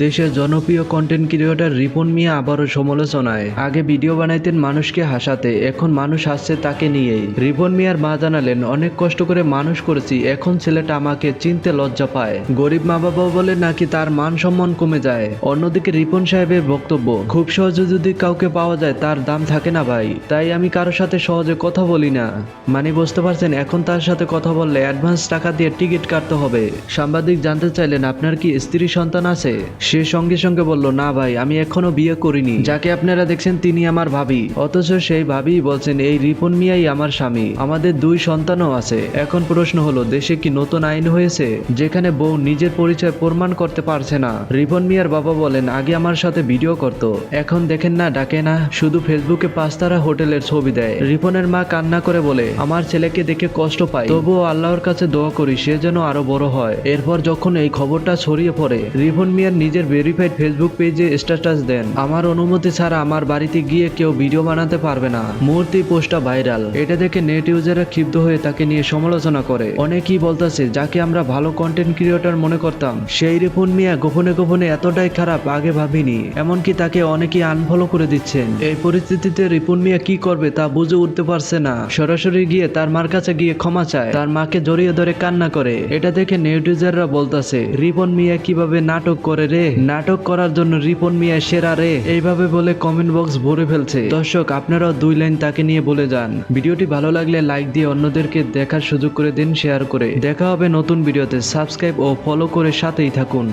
দেশের জনপ্রিয় content creator Ripon মিয়া আবারও সমালোচনায়। আগে ভিডিও বানাইতেন মানুষকে হাসাতে, এখন মানুষ হাসছে তাকে নিয়েই। রিপন মিয়ার মা জানালেন, অনেক কষ্ট করে মানুষ করেছি, এখন ছেলেটা আমাকে চিনতে লজ্জা পায়। গরিব মা বাবা বলে নাকি তার মান সম্মান কমে যায়। অন্যদিকে রিপন সাহেবের বক্তব্য, খুব সহজে যদি কাউকে পাওয়া যায়, তার দাম থাকে না ভাই। তাই আমি কারোর সাথে সহজে কথা বলি না। মানে বুঝতে পারছেন, এখন তার সাথে কথা বললে অ্যাডভান্স টাকা দিয়ে টিকিট কাটতে হবে। সাংবাদিক জানতে চাইলেন, আপনার কি স্ত্রী সন্তান আছে? সে সঙ্গে সঙ্গে বলল, না ভাই, আমি এখনও বিয়ে করিনি। যাকে আপনারা দেখছেন তিনি আমার ভাবি। অথচ সেই ভাবি বলছেন, এই রিপন মিয়াই আমার স্বামী। আমাদের দুই সন্তানও আছে। এখন প্রশ্ন হলো, দেশে কি নতুন আইন হয়েছে? যেখানে বউ নিজের পরিচয় প্রমাণ করতে পারছে না। রিপন মিয়ার বাবা বলেন, আগে আমার সাথে ভিডিও করত। এখন দেখেন না, ডাকে না। শুধু ফেসবুকে পাঁচতারা হোটেলের ছবি দেয়। রিপনের মা কান্না করে বলে, আমার ছেলেকে দেখে কষ্ট পাই। তবুও আল্লাহর কাছে দোয়া করি, সে যেন আরও বড় হয়। এরপর যখন এই খবরটা ছড়িয়ে পড়ে, রিপন মিয়ার নিজের ভেরিফাইড ফেসবুক পেজে স্ট্যাটাস দেন। আমার অনুমতি ছাড়া আমার বাড়িতে গিয়ে কেউ ভিডিও বানাতে পারবে না। মুহূর্তেই পোস্টটা ভাইরাল এটা দেখে নেট ইউজাররা ক্ষিপ্ত হয়ে তাকে নিয়ে সমালোচনা করে। অনেকেই বলতেছে, যাকে আমরা ভালো কন্টেন্ট ক্রিয়েটর মনে করতাম, সেই রিপন মিয়া গোপনে গোপনে এতটাই খারাপ, আগে ভাবিনি। এমনকি তাকে অনেকেই আনফলো করে দিচ্ছেন। এই পরিস্থিতিতে রিপন মিয়া কি করবে তা বুঝে উঠতে পারছে না। সরাসরি গিয়ে তার মার কাছে গিয়ে ক্ষমা চায়। তার মাকে জড়িয়ে ধরে কান্না করে। এটা দেখে নেট ইউজাররা বলতেছে, রিপন মিয়া কীভাবে নাটক করে রে। নাটক করার জন্য রিপন মিয়া সেরা রে। এইভাবে বলে কমেন্ট বক্স ভরে ফেলছে। দর্শক, আপনারাও দুই লাইন তাকে নিয়ে বলে যান। ভিডিওটি ভালো লাগলে লাইক দিয়ে অন্যদেরকে দেখার সুযোগ করে দিন শেয়ার করে। দেখা হবে নতুন ভিডিওতে। সাবস্ক্রাইব ও ফলো করে সাথেই থাকুন।